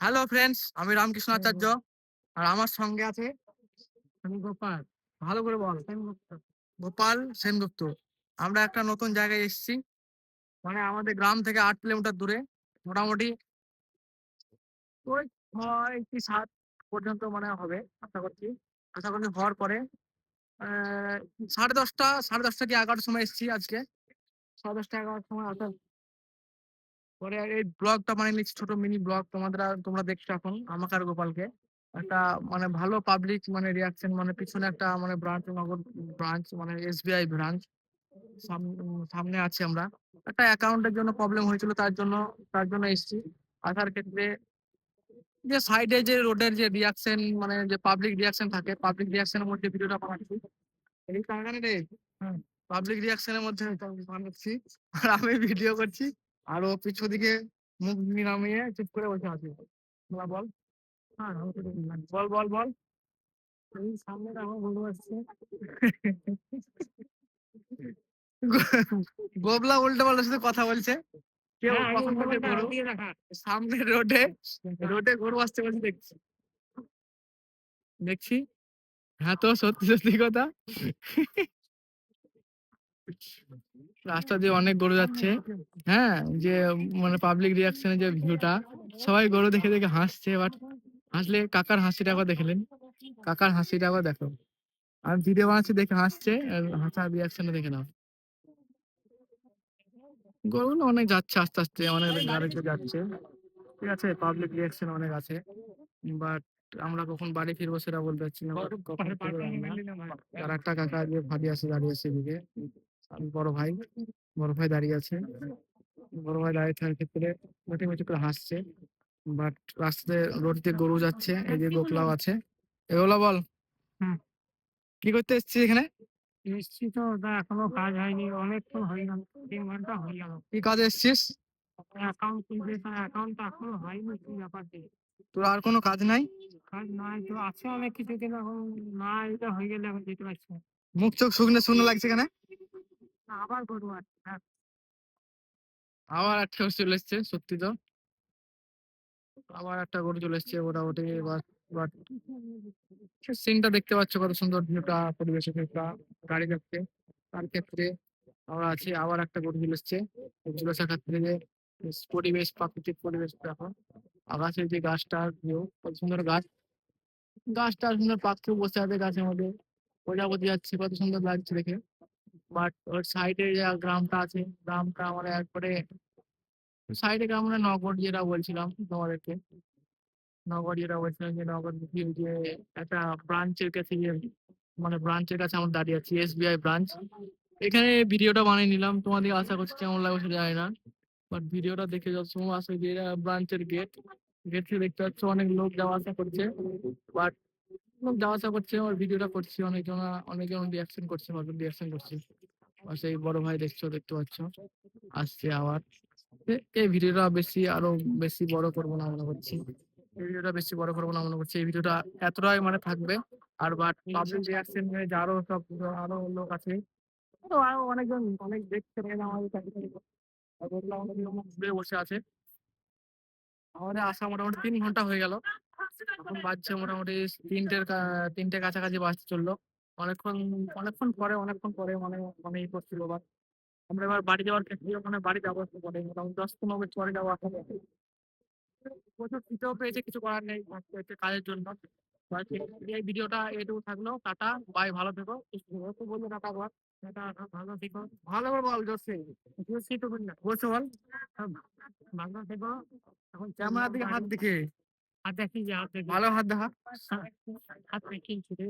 Hello friends আমি রামকৃষ্ণ আচার্য আর আমার সঙ্গে আছে গোপাল। ভালো করে বল গোপাল সেনগুপ্ত আমরা একটা নতুন জায়গায় এসেছি। মানে আমাদের গ্রাম থেকে আট কিলোমিটার দূরে মোটামুটি। ওই ছয় কি সাত পর্যন্ত মানে হবে আশা করছি। আশা করছি হওয়ার পরে আহ, সাড়ে দশটা সাড়ে দশটা কি এগারোটার সময় এসেছি আজকে। সাড়ে দশটা এগারোটার সময় আসার পরে এই ব্লগটা মানে ছোট মিনি ব্লগ তোমাদের তোমরা দেখছ এখন আমাকে আর গোপালকে একটা মানে ভালো পাবলিক মানে রিয়াকশন মানে পিছনে একটা মানে ব্রাঞ্চ নগর ব্রাঞ্চ মানে এসবিআই ব্রাঞ্চ সামনে আছি আমরা। একটা অ্যাকাউন্টের জন্য প্রবলেম হয়েছিল, তার জন্য তার জন্য এসেছি। আসার ক্ষেত্রে যে সাইডে যে রোডের যে রিয়াকশন মানে যে পাবলিক রিয়াকশন থাকে পাবলিক রিয়াকশনের মধ্যে ভিডিওটা বানাচ্ছি। এই কারণে রে পাবলিক রিয়াকশনের মধ্যে বানাচ্ছি। আর আমি ভিডিও করছি। আর ও পিছু দিকে মুখ নামিয়ে চুপ করে বসে আছে। বল হ্যাঁ দেখলাম। বল বল বল। এই সামনে আমার বন্ধু আসছে। গোবলা উল্টো পাল্টার সাথে কথা বলছে। কেউ গরু সামনে রোডে রোডে গরু আসছে বলছে দেখছি। দেখছি? হ্যাঁ তো সত্যি সত্যি কথা। রাস্তা দিয়ে অনেক গরু যাচ্ছে। হ্যাঁ যে মানে পাবলিক রিয়াকশনের যে ভিউটা সবাই গরু দেখে দেখে হাসছে বাট হাসলে কাকার হাসিটা একবার দেখলেন কাকার হাসিটা আবার দেখো। আমি ভিডিও বানাচ্ছি দেখে হাসছে, আর হাসার রিয়াকশনে দেখে নাও। গরুগুলো অনেক যাচ্ছে আস্তে আস্তে, অনেক গাড়িতে যাচ্ছে। ঠিক আছে পাবলিক রিয়াকশন অনেক আছে বাট আমরা কখন বাড়ি ফিরবো সেটা বলতে পারছি না। আর একটা কাকা যে ভাবি আছে, দাঁড়িয়ে আছে আমি বড় ভাই বড় ভাই দাঁড়িয়ে আছে। বড় ভাই দাঁড়িয়ে থাকার ক্ষেত্রে মিটি মিটি করে হাসছে। বাট রাস্তাতে রোড দিয়ে গরু যাচ্ছে এই যে গোকলাও আছে। এগুলো বল। কি করতে এসেছিস এখানে? এসছি তো ওটা এখনও কাজ হয়নি। অনেকক্ষণ হয়ে গেল তিন ঘণ্টা হয়ে গেল। কি কাজে এসেছিস? অ্যাকাউন্ট খুলতে অ্যাকাউন্ট এখনও হয়নি কি ব্যাপার তোর আর কোনো কাজ নাই? কাজ নাই তো আছে অনেক কিছু কিন্তু এখন না এটা হয়ে গেলে এখন যেতে পারছি মুখ চোখ শুকনো শুকনো লাগছে এখানে? আবার আর হ্যাঁ, আবার গরু চলে এসছে সত্যি তো। আবার একটা গরু চলে এসছে মোটামুটি বাট সিনটা দেখতে পাচ্ছ কত সুন্দর ভিউটা পরিবেশের গাড়ি যাচ্ছে তার ক্ষেত্রে আমরা আছি আবার একটা গরু চলে এসছে আসার ক্ষেত্রে যে পরিবেশ প্রাকৃতিক পরিবেশ দেখো। আকাশের যে গাছটা ভিউ কত সুন্দর গাছ। গাছটা সুন্দর পাখি বসে আছে গাছের মধ্যে প্রজাপতি যাচ্ছে কত সুন্দর লাগছে দেখে। বাট ওর সাইডে যে গ্রামটা আছে, গ্রামটা মানে একবারে সাইডে গ্রাম মানে নগর যেটা বলছিলাম তোমাদেরকে নগর যেটা বলছিলাম যে নগর যে একটা ব্রাঞ্চের কাছে গিয়ে মানে ব্রাঞ্চের কাছে আমরা দাঁড়িয়ে আছি এসবিআই ব্রাঞ্চ এখানে ভিডিওটা বানিয়ে নিলাম, তোমাদের আশা করছি কেমন লাগবে সেটা জানি না বাট ভিডিওটা দেখে যত সময় আসে যে ব্রাঞ্চের গেট গেট দেখতে পাচ্ছ অনেক লোক যাওয়া আসা করছে বাট লোক যাওয়া আসা করছে আর ভিডিওটা করছি, অনেকজন অনেকজন রিয়াকশন করছে ভালো রিয়াকশন করছে। সেই বড় ভাই দেখছ, দেখতে পাচ্ছ? আসছে আবার। এই ভিডিওটা বেশি আরও বেশি বড় করব না মনে করছি। এই ভিডিওটা বেশি বড় করব না মনে করছি। এই ভিডিওটা এতটাই মানে থাকবে। আর বাট পাবলিক রিয়াকশন যে আরও সব আরও লোক আছে। আরও অনেকজন, অনেক দেখতে না আমাদের বসে আছে। আমাদের আসা মোটামুটি তিন ঘণ্টা হয়ে গেল। এখন বাজছে মোটামুটি তিনটের তিনটে কাছাকাছি বাজতে চলল। অনেকক্ষণ অনেকক্ষণ পরে অনেকক্ষণ পরে মানে মানে ই করছিল বা আমরা এবার বাড়ি যাওয়ার ক্ষেত্রে মানে বাড়ি যাব একটু পরে। মোটামুটি দশ পনেরো মিনিট পরে যাব আসলে প্রচুর শীতেও পেয়েছে কিছু করার নেই কাজের জন্য। এই- ভিডিওটা এটুকু থাকল। টাটা বাই ভালো থেকো তো বলল টাটা বল টাটা ভালো থেকো। ভালো করে বল জোরসে জোরসে তো বল না বলছে বল। ভালো থেকো। এখন ক্যামেরার দিকে হাত দিকে হাত দেখি যে হাত ভালো হাত দেখা। হাত দেখিয়েছি রে।